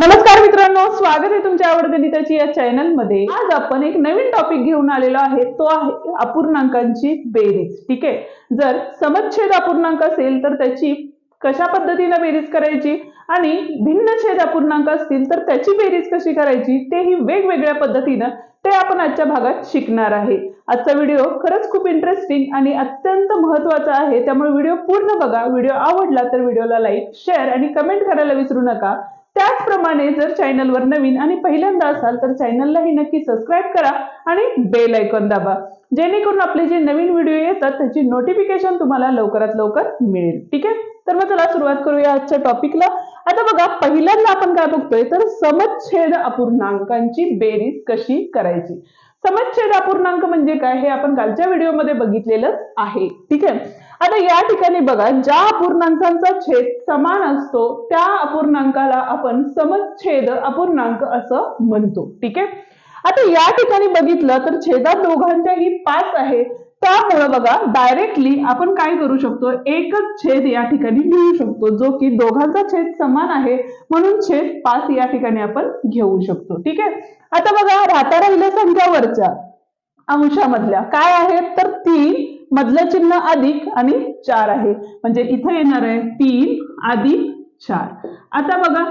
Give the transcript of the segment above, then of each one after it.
नमस्कार मित्रांनो स्वागत आहे तुमच्या आवडत्या गणिताची या चॅनलमध्ये आज आपण एक नवीन टॉपिक घेऊन आलेलो आहे तो आहे अपूर्णांकांची बेरीज. ठीक आहे? जर समच्छेद अपूर्णांक असेल तर त्याची कशा पद्धतीने बेरीज करायची? आणि भिन्न छेद अपूर्णांक असतील तर त्याची बेरीज कशी करायची? तेही वेगवेगळ्या पद्धतीनं ते आपण आजच्या भागात शिकणार आहे. आजचा व्हिडिओ खरंच खूप इंटरेस्टिंग आणि अत्यंत महत्त्वाचा आहे. त्यामुळे व्हिडिओ पूर्ण बघा. व्हिडिओ आवडला तर व्हिडिओला लाईक शेअर आणि कमेंट करायला विसरू नका. त्याचप्रमाणे जर चॅनलवर नवीन आणि पहिल्यांदा असाल तर चॅनललाही नक्की सबस्क्राईब करा आणि बेल आयकॉन दाबा. जेणेकरून आपले जे नवीन व्हिडिओ येतात त्याची नोटिफिकेशन तुम्हाला लवकरात लवकर मिळेल. ठीक आहे? तर मग चला सुरुवात करूया आजच्या टॉपिकला आता बघा पहिल्यांदा आपण काय बघतोय तर समच्छेद अपूर्णांकांची बेरीज कशी करायची? समच्छेद अपूर्णांक म्हणजे काय हे आपण कालच्या व्हिडिओमध्ये बघितलेलंच आहे. ठीक आहे? आता या ठिकाणी बघा ज्या अपूर्णांकांचा छेद समान असतो त्या अपूर्णांकाला आपण समच्छेद अपूर्णांक असं म्हणतो. ठीक आहे? आता या ठिकाणी बघितलं तर छेदात दोघांच्याही पाच आहे त्यामुळे बघा डायरेक्टली आपण काय करू शकतो? एकच छेद या ठिकाणी लिहू शकतो जो की दोघांचा छेद समान आहे. म्हणून छेद पाच या ठिकाणी आपण घेऊ शकतो. ठीक आहे? आता बघा राहता राहिल्या संख्यावरच्या अंशामधल्या. काय आहेत? तर तीन मधलं चिन्ह अधिक आणि चार आहे. म्हणजे इथं येणार आहे तीन अधिक चार. आता बघा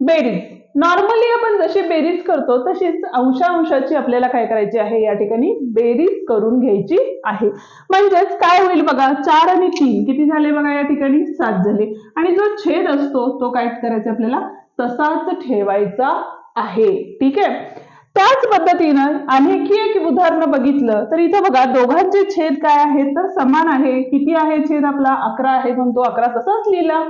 बेरीज. नॉर्मली आपण जशी बेरीज करतो तशीच अंशांशाची आपल्याला काय करायची आहे? या ठिकाणी बेरीज करून घ्यायची आहे. म्हणजेच काय होईल बघा चार आणि तीन. किती झाले बघा या ठिकाणी? सात झाले. आणि जो छेद असतो तो काय करायचा आपल्याला? तसाच ठेवायचा आहे. ठीक आहे? त्याच पद्धतीनं आणखी एक उदाहरण बघितलं तर इथं बघा दोघांचे छेद काय आहेत? तर समान आहे. किती आहे छेद आपला? अकरा आहे. म्हणून तो अकरा तसाच लिहिला.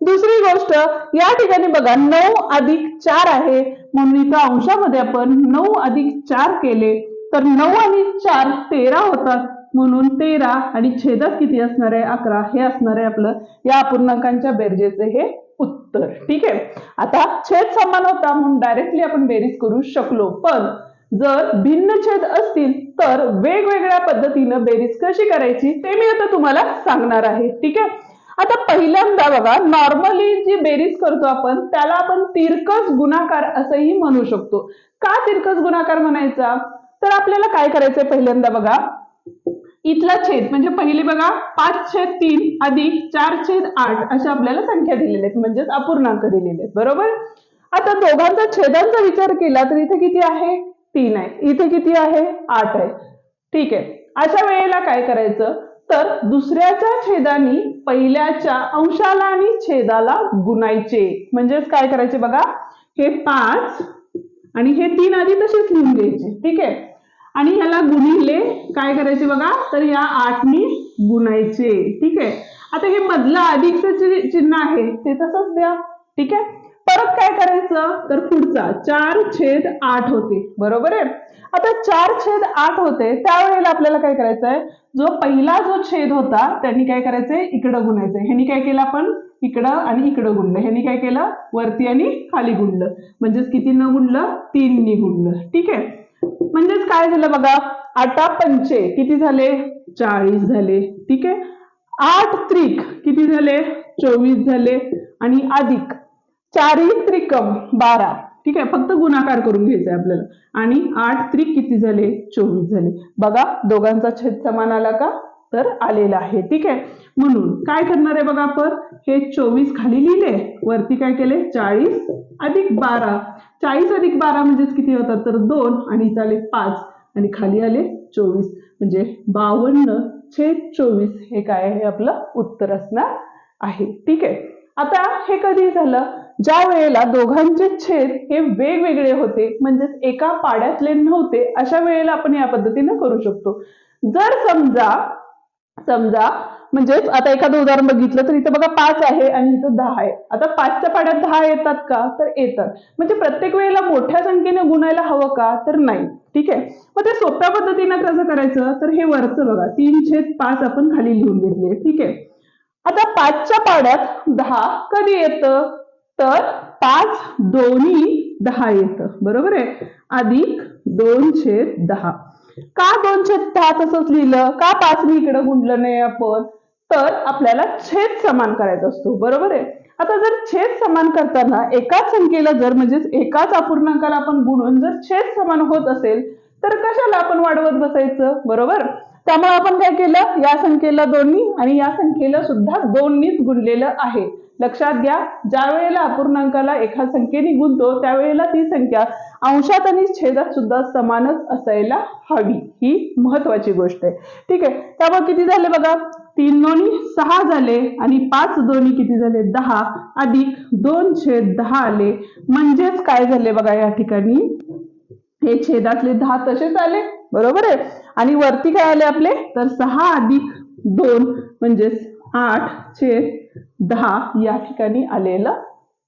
दुसरी गोष्ट या ठिकाणी बघा नऊ अधिक चार आहे. म्हणून इथं अंशामध्ये आपण नऊ अधिक चार केले. तर नऊ आणि चार तेरा होतात. म्हणून तेरा आणि छेदात किती असणार आहे? अकरा. हे असणार आहे आपलं या अपूर्णांकांच्या बेरजेचे हे उत्तर. ठीक आहे? आता छेद समान होता म्हणून डायरेक्टली आपण बेरीज करू शकलो. पण जर भिन्न छेद असतील तर वेगवेगळ्या पद्धतीनं बेरीज कशी करायची ते मी आता तुम्हाला सांगणार आहे. ठीक आहे? आता पहिल्यांदा बघा नॉर्मली जी बेरीज करतो आपण त्याला आपण तिरकस गुणाकार असंही म्हणू शकतो. का तिरकस गुणाकार म्हणायचा? तर आपल्याला काय करायचंय पहिल्यांदा बघा? इथला छेद. म्हणजे पहिली बघा पाच छेद तीन अधिक चार छेद आठ अशा आपल्याला संख्या दिलेल्या आहेत. म्हणजेच अपूर्णांक दिलेले आहेत. बरोबर? आता दोघांचा छेदांचा विचार केला तर इथे किती आहे? तीन आहे. इथे किती आहे? आठ आहे. ठीक आहे. अशा वेळेला काय करायचं? तर दुसऱ्याच्या छेदानी पहिल्याच्या अंशाला आणि छेदाला गुणायचे. म्हणजेच काय करायचे बघा? हे पाच आणि हे तीन आधी तसेच लिहून घ्यायचे. ठीक आहे? आणि ह्याला गुणिले काय करायचे बघा? तर या आठनी गुणायचे. ठीक? आहे आता हे मधलं अधिकचं जे चिन्ह आहे ते तसंच द्या. ठीक? आहे परत काय करायचं? तर पुढचा चार छेद आठ होते. बरोबर आहे? आता चार छेद आठ होते त्यावेळेला आपल्याला काय करायचं आहे जो पहिला जो छेद होता त्यांनी काय करायचंय इकडं गुणायचंय ह्यांनी काय केलं आपण? इकडं आणि इकडं गुणलं. ह्यांनी काय केलं? वरती आणि खाली गुणलं. म्हणजेच किती न गुणलं? तीननी गुणलं. ठीक? आहे काय झालं बघा? आटा पंचे किती झाले? चाळीस झाले. ठीक आहे? आठ त्रिक किती झाले? चोवीस झाले. आणि अधिक चारही त्रिकम बारा. ठीक आहे? फक्त गुणाकार करून घ्यायचा आहे आपल्याला. आणि आठ त्रिक किती झाले? चोवीस झाले. बघा दोघांचा छेद समान आला का? तर आलेलं आहे. ठीक आहे? म्हणून काय करणार आहे बघा आपण? हे चोवीस खाली लिहिले. वरती काय केले? चाळीस अधिक बारा. चाळीस अधिक बारा म्हणजेच किती होतात? तर दोन. आणि आले पाच. आणि खाली आले चोवीस. म्हणजे बावन्न छेद चोवीस हे काय आहे? आपलं उत्तर असणार आहे. ठीक आहे? आता हे कधी झालं? ज्या वेळेला दोघांचे छेद हे वेगवेगळे होते म्हणजेच एका पाड्यातले नव्हते अशा वेळेला आपण या पद्धतीनं करू शकतो. जर समजा समजा म्हणजेच आता एखादं उदाहरण बघितलं तर इथं बघा पाच आहे आणि इथं दहा आहे. आता पाचच्या पाड्यात दहा येतात का? तर येतात. म्हणजे प्रत्येक वेळेला मोठ्या संख्येने गुणायला हवं का? तर नाही. ठीक आहे? मग ते सोप्या पद्धतीनं कसं करायचं? तर हे वरचं बघा. तीन छेद पाच आपण खाली लिहून घेतले. ठीक आहे? आता पाचच्या पाड्यात दहा कधी येतं? तर पाच दोन्ही दहा येतं. बरोबर आहे? अधिक दोन छेद दहा. का दोन छेद दहा तसंच लिहिलं? का पाचवी इकडं गुंडलं नाही आपण? तर आपल्याला छेद समान करायचा असतो. बरोबर आहे? आता जर छेद समान करताना एकाच संख्येला जर म्हणजे एकाच अपूर्णांकाला आपण गुणून जर छेद समान होत असेल तर कशाला आपण वाढवत बसायचं? बरोबर? त्यामुळे आपण काय केलं? या संख्येला दोन्ही आणि या संख्येला सुद्धा दोन्हीच गुणलेलं आहे. लक्षात घ्या ज्या वेळेला अपूर्णांकाला एका संख्येने गुणतो त्यावेळेला ती संख्या अंशात आणि छेदात सुद्धा समानच असायला हवी. ही महत्वाची गोष्ट आहे. ठीक आहे. त्यामुळे किती झाले बघा? तीन दोन्ही सहा झाले आणि पाच दोन्ही किती झाले? दहा. अधिक दोन छेद दहा आले. म्हणजेच काय झाले बघा या ठिकाणी? हे छेदातले दहा तसेच आले. बरोबर आहे? आणि वरती काय आले आपले? तर सहा अधिक दोन म्हणजेच आठ छेद दहा या ठिकाणी आलेलं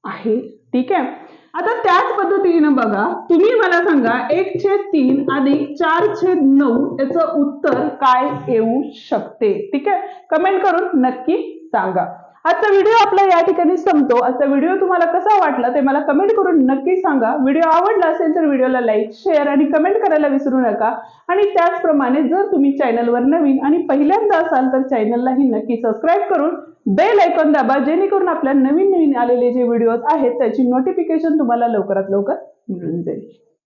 आहे. ठीक आहे? आता त्याच पद्धतीनं बघा तुम्ही मला सांगा एक छेद तीन अधिक चार छेद नऊ याचं उत्तर काय येऊ शकते? ठीक आहे? कमेंट करून नक्की सांगा. आजचा व्हिडिओ आपला या ठिकाणी संपतो. आजचा व्हिडिओ तुम्हाला कसा वाटला ते मला कमेंट करून नक्की सांगा. व्हिडिओ आवडला असेल तर व्हिडिओला लाईक शेअर आणि कमेंट करायला विसरू नका. आणि त्याचप्रमाणे जर तुम्ही चॅनलवर नवीन आणि पहिल्यांदा असाल तर चॅनललाही नक्की सबस्क्राईब करून बेल ऐकून दाबा. जेणेकरून आपल्या नवीन नवीन आलेले जे व्हिडिओज आहेत त्याची नोटिफिकेशन तुम्हाला लवकरात लवकर मिळून जाईल.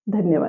धन्यवाद.